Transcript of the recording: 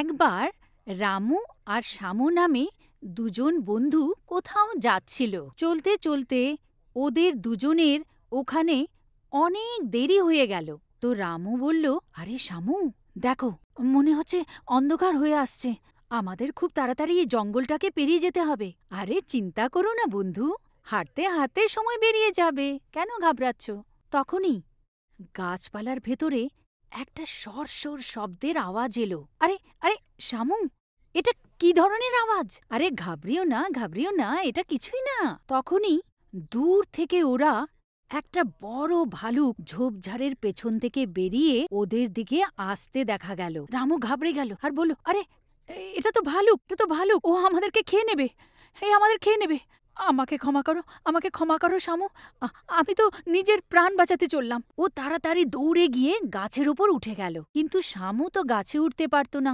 একবার রামু আর শ্যামু নামে দুজন বন্ধু কোথাও যাচ্ছিল। চলতে চলতে ওদের দুজনের ওখানে অনেক দেরি হয়ে গেল। তো রামু বলল, আরে শ্যামু, দেখো, মনে হচ্ছে অন্ধকার হয়ে আসছে। আমাদের খুব তাড়াতাড়ি এই জঙ্গলটাকে পেরিয়ে যেতে হবে। আরে চিন্তা করো না বন্ধু, হাঁটতে হাঁটতে সময় বেরিয়ে যাবে। কেন ঘাবড়াচ্ছ? তখনই গাছপালার ভেতরে একটা সরসর শব্দের আওয়াজ এলো। আরে আরে, শামু, এটা কি ধরনের আওয়াজ? আরে ঘাবড়িও না ঘাবড়িও না, এটা কিছুই না। তখনই দূর থেকে ওরা একটা বড় ভালুক ঝোপঝাড়ের পেছন থেকে বেরিয়ে ওদের দিকে আসতে দেখা গেল। রামু ঘাবড়ে গেল আর বলল, আরে এটা তো ভালুক, এটা তো ভালুক, ও আমাদেরকে খেয়ে নেবে, এই আমাদের খেয়ে নেবে। আমাকে ক্ষমা করো, আমাকে ক্ষমা করো শামু। আমি তো নিজের প্রাণ বাঁচাতে চললাম। ও তাড়াতাড়ি দৌড়ে গিয়ে গাছের ওপর উঠে গেল। কিন্তু শামু তো গাছে উঠতে পারত না।